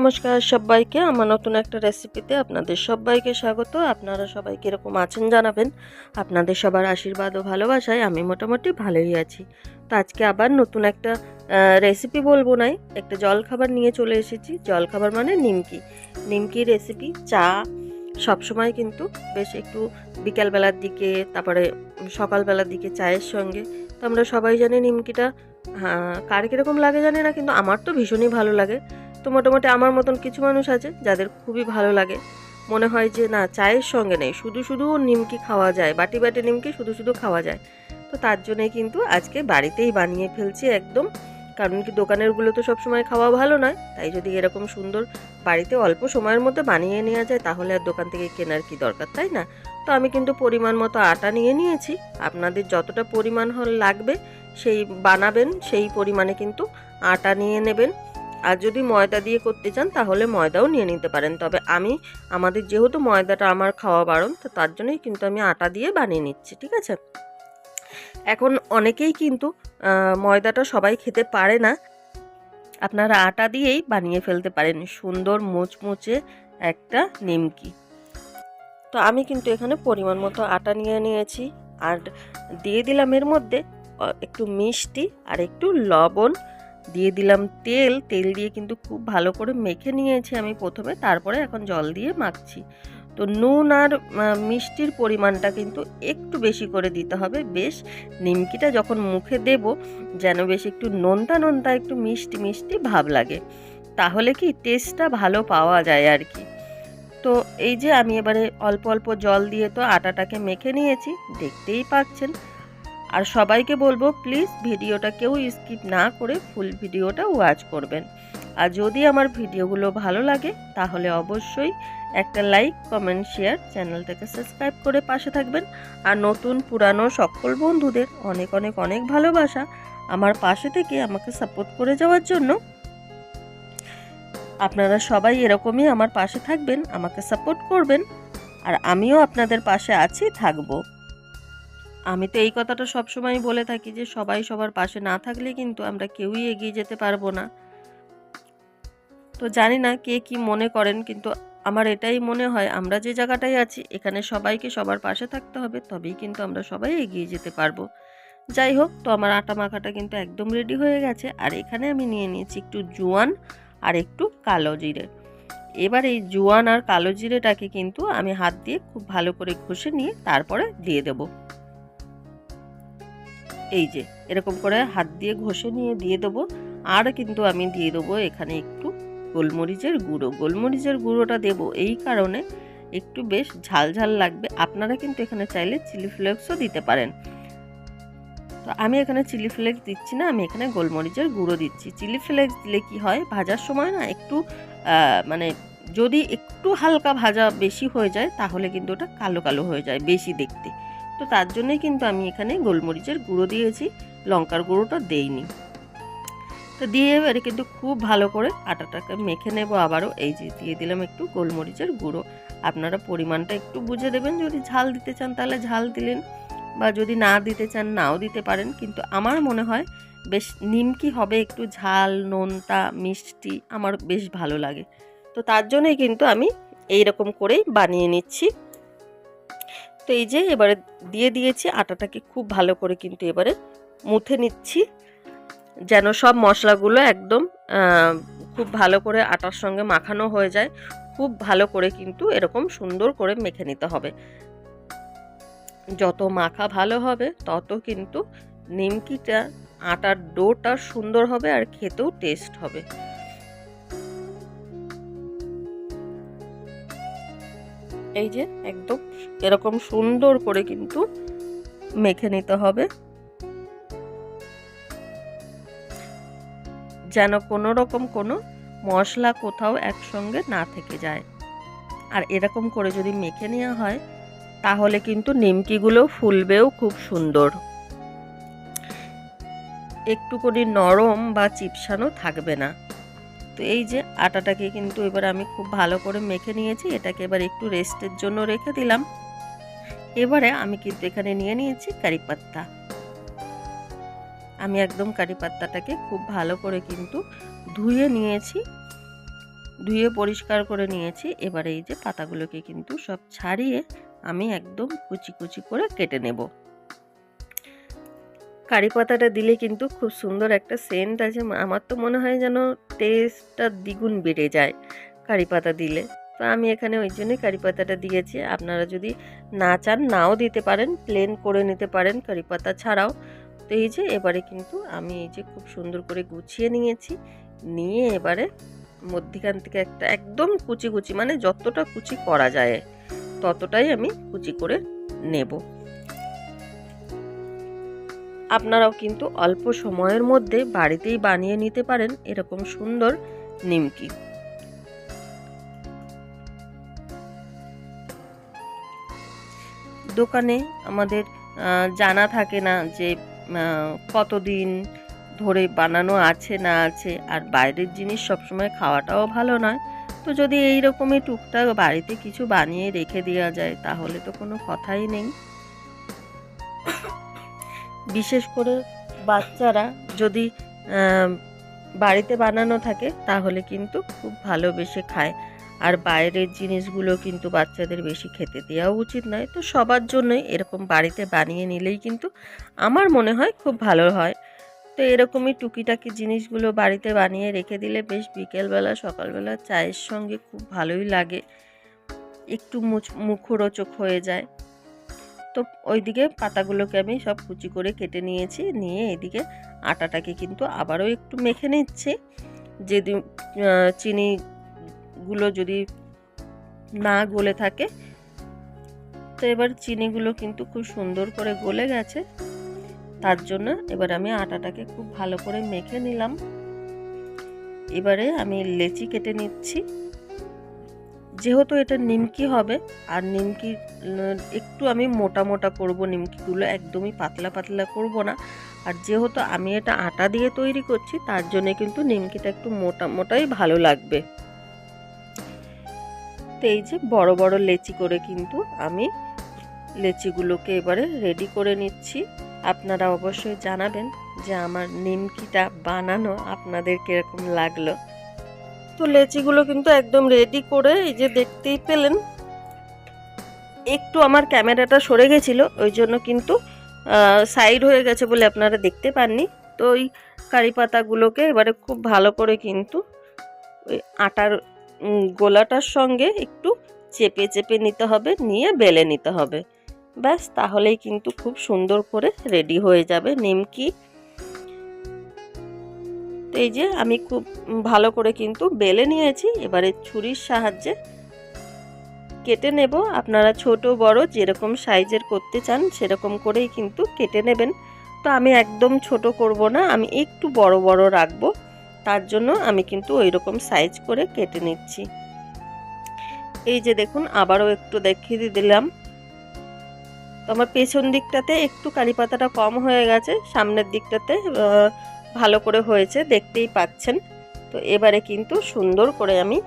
নমস্কার সবাইকে। আমার নতুন একটা রেসিপিতে আপনাদের সবাইকে স্বাগত। আপনারা সবাই কীরকম আছেন জানাবেন। আপনাদের সবার আশীর্বাদ ও ভালোবাসায় আমি মোটামুটি ভালোই আছি। তো আজকে আবার নতুন একটা রেসিপি বলব নাই, একটা জলখাবার নিয়ে চলে এসেছি। জলখাবার মানে নিমকি। নিমকি রেসিপি, চা, সবসময় কিন্তু বেশ একটু বিকালবেলার দিকে, তারপরে সকালবেলার দিকে চায়ের সঙ্গে। তো আমরা সবাই জানি নিমকিটা হ্যাঁ কার কীরকম লাগে জানি না, কিন্তু আমার তো ভীষণই ভালো লাগে। তো মোটামুটি আমার মতন কিছু মানুষ আছে যাদের খুবই ভালো লাগে। মনে হয় যে, না, চায়ের সঙ্গে নেই, শুধু শুধু নিমকি খাওয়া যায়, বাটি বাটি নিমকি শুধু শুধু খাওয়া যায়। তো তার জন্যই কিন্তু আজকে বাড়িতেই বানিয়ে ফেলছি একদম। কারণ কি, দোকানেরগুলো তো সবসময় খাওয়া ভালো নয়, তাই যদি এরকম সুন্দর বাড়িতে অল্প সময়ের মধ্যে বানিয়ে নেওয়া যায়, তাহলে আর দোকান থেকে কেনার কি দরকার, তাই না? তো আমি কিন্তু পরিমাণ মতো আটা নিয়ে নিয়েছি। আপনাদের যতটা পরিমাণ হল লাগবে, সেই বানাবেন, সেই পরিমাণে কিন্তু আটা নিয়ে নেবেন। আর যদি ময়দা দিয়ে করতে চান, তাহলে ময়দাও নিয়ে নিতে পারেন। তবে আমি, আমাদের যেহেতু ময়দাটা আমার খাওয়া বারণ, তো তার জন্যই কিন্তু আমি আটা দিয়ে বানিয়ে নিচ্ছি, ঠিক আছে? এখন অনেকেই কিন্তু ময়দাটা সবাই খেতে পারে না। আপনারা আটা দিয়েই বানিয়ে ফেলতে পারেন, সুন্দর মুচমুচে একটা নিমকি। তো আমি কিন্তু এখানে পরিমাণ মতো আটা নিয়ে নিয়েছি, আর দিয়ে দিলাম এর মধ্যে একটু মিষ্টি আর একটু লবণ দিয়ে দিলাম তেল। তেল দিয়ে কিন্তু খুব ভালো করে মেখে নিয়েছি আমি প্রথমে, তারপরে এখন জল দিয়ে মাখছি। তো নুন আর মিষ্টির পরিমাণটা কিন্তু একটু বেশি করে দিতে হবে। বেশ, নিমকিটা যখন মুখে দেব, যেন বেশ একটু নোনতা নোনতা একটু মিষ্টি মিষ্টি ভাব লাগে। তাহলে কি টেস্টটা ভালো পাওয়া যায় আর কি। তো এই যে আমি এবারে অল্প অল্প জল দিয়ে তো আটাটাকে মেখে নিয়েছি, দেখতেই পাচ্ছেন। আর সবাইকে বলব প্লিজ ভিডিওটা কেউ স্কিপ না করে ফুল ভিডিওটা ওয়াচ করবেন। আর যদি আমার ভিডিওগুলো ভালো লাগে, তাহলে অবশ্যই একটা লাইক কমেন্ট শেয়ার চ্যানেলটাকে সাবস্ক্রাইব করে পাশে থাকবেন। আর নতুন, পুরানো সকল বন্ধুদের অনেক অনেক অনেক ভালোবাসা আমার পাশে থেকে আমাকে সাপোর্ট করে যাওয়ার জন্য। আপনারা সবাই এরকমই আমার পাশে থাকবেন, আমাকে সাপোর্ট করবেন। আর আমিও আপনাদের পাশে আছি, থাকব। আমি তো এই কথাটা সবসময় বলে থাকি যে সবাই সবার পাশে না থাকলে কিন্তু আমরা কেউই এগিয়ে যেতে পারব না। তো জানি না কে কি মনে করেন, কিন্তু আমার এটাই মনে হয় আমরা যে জায়গাটায় আছি, এখানে সবাইকে সবার পাশে থাকতে হবে, তবেই কিন্তু আমরা সবাই এগিয়ে যেতে পারব। যাই হোক, তো আমার আটা মাখাটা কিন্তু একদম রেডি হয়ে গেছে, আর এখানে আমি নিয়ে নিয়েছি একটু জোয়ান আর একটু কালো জিরে। এবার এই জোয়ান আর কালো জিরেটাকে কিন্তু আমি হাত দিয়ে খুব ভালো করে ঘষে নিয়ে তারপরে দিয়ে দেবো। এই যে, এরকম করে হাত দিয়ে ঘষে নিয়ে দিয়ে দেবো। আর কিন্তু আমি দিয়ে দেবো এখানে একটু গোলমরিচের গুঁড়ো। গোলমরিচের গুঁড়োটা দেবো এই কারণে একটু বেশ ঝাল ঝাল লাগবে। আপনারা কিন্তু এখানে চাইলে চিলি ফ্লেক্সও দিতে পারেন। তো আমি এখানে চিলি ফ্লেক্স দিচ্ছি না, আমি এখানে গোলমরিচের গুঁড়ো দিচ্ছি। চিলি ফ্লেক্স দিলে কি হয়, ভাজার সময় না একটু মানে যদি একটু হালকা ভাজা বেশি হয়ে যায়, তাহলে কিন্তু ওটা কালো কালো হয়ে যায় বেশি দেখতে। তো তার জন্যই কিন্তু আমি এখানে গোলমরিচের গুঁড়ো দিয়েছি। লঙ্কার গুঁড়োটা দেইনি। তো দিয়ে এবারে কিন্তু খুব ভালো করে আটাটাকে মেখে নেব আবারও। এই যে দিয়ে দিলাম একটু গোলমরিচের গুঁড়ো। আপনারা পরিমাণটা একটু বুঝে দেবেন। যদি ঝাল দিতে চান তাহলে ঝাল দিলেন বা যদি না দিতে চান নাও দিতে পারেন। কিন্তু আমার মনে হয় বেশ নিমকি হবে, একটু ঝাল, নোনতা, মিষ্টি আমার বেশ ভালো লাগে। তো তার জন্যই কিন্তু আমি এই রকম করেই বানিয়ে নিচ্ছি। তো এই যে এবারে দিয়ে দিয়েছি আটাটাকে খুব ভালো করে কিন্তু এবারে মুথে নিচ্ছি। যেন সব মশলাগুলো একদম খুব ভালো করে আটার সঙ্গে মাখানো হয়ে যায়। খুব ভালো করে কিন্তু এরকম সুন্দর করে মেখে নিতে হবে। যত মাখা ভালো হবে, তত কিন্তু নিমকিটা, আটার ডোটা সুন্দর হবে আর খেতেও টেস্ট হবে। এই যে একদম এরকম সুন্দর করে কিন্তু মেখে নিতে হবে। যেন কোনো রকম কোনো মশলা কোথাও একসঙ্গে না থেকে যায়। আর এরকম করে যদি মেখে নেওয়া হয়, তাহলে কিন্তু নিমকিগুলো ফুলবেও খুব সুন্দর। একটুকুনি নরম বা চিপসানো থাকবে না। তো এই যে আটাটাকে কিন্তু এবার আমি খুব ভালো করে মেখে নিয়েছি, এটাকে এবার একটু রেস্টের জন্য রেখে দিলাম। এবারে আমি কিন্তু এখানে নিয়ে নিয়েছি কারি পাত্তা। আমি একদম কারি পাত্তাটাকে খুব ভালো করে কিন্তু ধুয়ে নিয়েছি, ধুয়ে পরিষ্কার করে নিয়েছি। এবারে এই যে পাতাগুলোকে কিন্তু সব ছাড়িয়ে আমি একদম কুচি কুচি করে কেটে নেব। কারি পাতাটা দিলে কিন্তু খুব সুন্দর একটা সেন্ট আছে আমার তো মনে হয় যেন টেস্টটা দ্বিগুণ বেড়ে যায় কারি পাতা দিলে। তো আমি এখানে ওই জন্যই কারি পাতাটা দিয়েছি। আপনারা যদি না চান, নাও দিতে পারেন প্লেন করে নিতে পারেন কারি পাতা ছাড়াও। তো এই যে, এবারে কিন্তু আমি এই যে খুব সুন্দর করে গুছিয়ে নিয়েছি। নিয়ে এবারে মধ্যিখান থেকে একটা একদম কুচি কুচি মানে যতটা কুচি করা যায়, ততটাই আমি কুচি করে নেব। আপনারাও কিন্তু অল্প সময়ের মধ্যে বাড়িতেই বানিয়ে নিতে পারেন এরকম সুন্দর নিমকি। দোকানে আমাদের জানা থাকে না যে কতদিন ধরে বানানো আছে না আছে, আর বাইরের জিনিস সবসময় খাওয়াটাও ভালো নয়। তো যদি এই রকমই টুকটাক বাড়িতে কিছু বানিয়ে রেখে দেওয়া যায়, তাহলে তো কোনো কথাই নেই। বিশেষ করে বাচ্চারা যদি বাড়িতে বানানো থাকে, তাহলে কিন্তু খুব ভালোবেসে খায়। আর বাইরের জিনিসগুলো কিন্তু বাচ্চাদের বেশি খেতে দেওয়া উচিত নয়। তো সবার জন্যই এরকম বাড়িতে বানিয়ে নিলেই কিন্তু আমার মনে হয় খুব ভালো হয়। তো এরকমই টুকিটাকি জিনিসগুলো বাড়িতে বানিয়ে রেখে দিলে বেশ বিকেলবেলা, সকালবেলা চায়ের সঙ্গে খুব ভালোই লাগে। একটু মুখরোচক হয়ে যায়। তো ওইদিকে পাতাগুলোকে আমি সব কুচি করে কেটে নিয়েছি। নিয়ে এদিকে আটাটাকে কিন্তু আবারও একটু মেখে নিচ্ছি। যে চিনিগুলো যদি না গলে থাকে, তো এবার চিনিগুলো কিন্তু খুব সুন্দর করে গলে গেছে। তার জন্য এবার আমি আটাটাকে খুব ভালো করে মেখে নিলাম। এবারে আমি লেচি কেটে নিচ্ছি। যেহেতু এটা নিমকি হবে, আর নিমকি একটু আমি মোটা মোটা করব নিমকিগুলো, একদমই পাতলা পাতলা করব না। আর যেহেতু আমি এটা আটা দিয়ে তৈরি করছি, তার জন্য কিন্তু নিমকিটা একটু মোটা মোটাই ভালো লাগবে। তো এই যে বড় বড় লেচি করে কিন্তু আমি লেচিগুলোকে এবারে রেডি করে নিচ্ছি। আপনারা অবশ্যই জানাবেন যে আমার নিমকিটা বানানো আপনাদের কীরকম লাগল। তো লেচিগুলো কিন্তু একদম রেডি করে এই যে দেখতেই পেলেন। একটু আমার ক্যামেরাটা সরে গেছিল, ওই জন্য কিন্তু সাইড হয়ে গেছে বলে আপনারা দেখতে পাননি। তো ওই কারি পাতাগুলোকে এবারে খুব ভালো করে কিন্তু ওই আটার গোলাটার সঙ্গে একটু চেপে চেপে নিতে হবে, নিয়ে বেলে নিতে হবে। ব্যাস, তাহলেই কিন্তু খুব সুন্দর করে রেডি হয়ে যাবে। নিমকি তো এই যে আমি খুব ভালো করে কিন্তু বেলে নিয়েছি। এবারে ছুরির সাহায্যে কেটে নেব। আপনারা ছোট, বড় যেরকম সাইজের করতে চান সেরকম করেই কিন্তু কেটে নেবেন। তো আমি একদম ছোট করব না, আমি একটু বড় বড় রাখব। তার জন্য আমি কিন্তু ওই রকম সাইজ করে কেটে নিচ্ছি। এই যে দেখুন, আবারও একটু দেখিয়ে দিলাম। তো আমার পেছন দিকটাতে একটু কারি পাতাটা কম হয়ে গেছে, সামনের দিকটাতে ভালো করে হয়েছে, দেখতেই পাচ্ছেন। তো এবারে কিন্তু সুন্দর করে আমি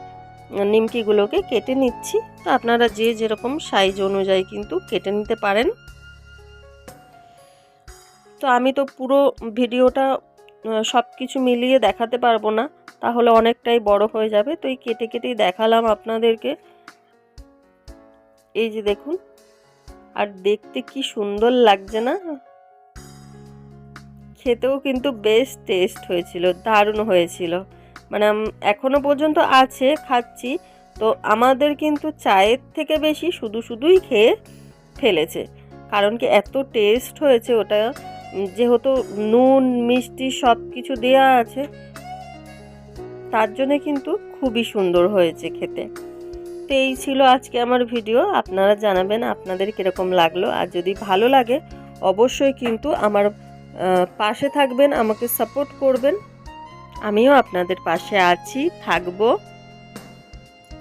নিমকিগুলোকে কেটে নিচ্ছি। তো আপনারা যে যেরকম সাইজ অনুযায়ী কিন্তু কেটে নিতে পারেন। তো আমি তো পুরো ভিডিওটা সব কিছু মিলিয়ে দেখাতে পারব না। তাহলে অনেকটাই বড় হয়ে যাবে। তো এই কেটে কেটেই দেখালাম আপনাদেরকে। এই যে দেখুন। আর দেখতে কি সুন্দর লাগছে না? খেতেও কিন্তু বেশ টেস্ট হয়েছিল, দারুণ হয়েছিল। মানে এখনও পর্যন্ত আছে, খাচ্ছি। তো আমাদের কিন্তু চায়ের থেকে বেশি শুধু শুধুই খেয়ে ফেলেছে। কারণ কি, এত টেস্ট হয়েছে ওটা যেহেতু নুন, মিষ্টি সব কিছু দেওয়া আছে, তার জন্যে কিন্তু খুবই সুন্দর হয়েছে খেতে। তো এই ছিল আজকে আমার ভিডিও আপনারা জানাবেন আপনাদের কীরকম লাগল। আর যদি ভালো লাগে, অবশ্যই কিন্তু আমার পাশে থাকবেন, আমাকে সাপোর্ট করবেন। আমিও আপনাদের পাশে আছি, থাকব।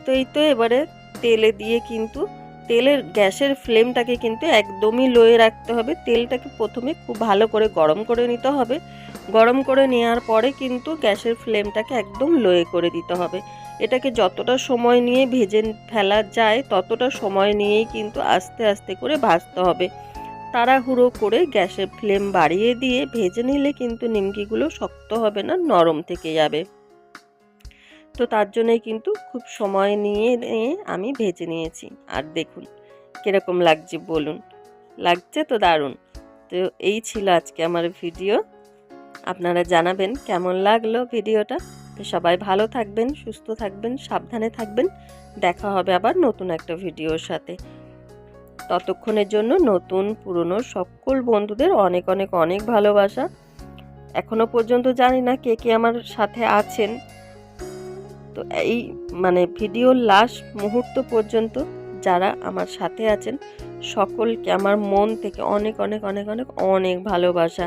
তো এই তো এবারে তেলে দিয়ে কিন্তু, তেলের গ্যাসের ফ্লেমটাকে কিন্তু একদমই লোয়ে রাখতে হবে। তেলটাকে প্রথমে খুব ভালো করে গরম করে নিতে হবে। গরম করে নেওয়ার পরে কিন্তু গ্যাসের ফ্লেমটাকে একদম লোয়ে করে দিতে হবে। এটাকে যতটা সময় নিয়ে ভেজে ফেলা যায়, ততটা সময় নিয়েই কিন্তু আস্তে আস্তে করে ভাজতে হবে। তাড়াহুড়ো করে গ্যাসের ফ্লেম বাড়িয়ে দিয়ে ভেজে নিলে কিন্তু নিমকিগুলো শক্ত হবে না, নরম থেকে যাবে। তো তার জন্যই কিন্তু খুব সময় নিয়ে নিয়ে আমি ভেজে নিয়েছি। আর দেখুন, কীরকম লাগছে বলুন। লাগছে তো দারুণ। তো এই ছিল আজকে আমার ভিডিও। আপনারা জানাবেন কেমন লাগল ভিডিওটা। তো সবাই ভালো থাকবেন, সুস্থ থাকবেন, সাবধানে থাকবেন। দেখা হবে আবার নতুন একটা ভিডিওর সাথে। ততক্ষণের জন্য নতুন, পুরনো সকল বন্ধুদের অনেক অনেক অনেক ভালোবাসা। এখনও পর্যন্ত জানি না কে কে আমার সাথে আছেন। তো এই মানে ভিডিওর লাস্ট মুহূর্ত পর্যন্ত যারা আমার সাথে আছেন, সকলকে আমার মন থেকে অনেক অনেক অনেক অনেক অনেক ভালোবাসা।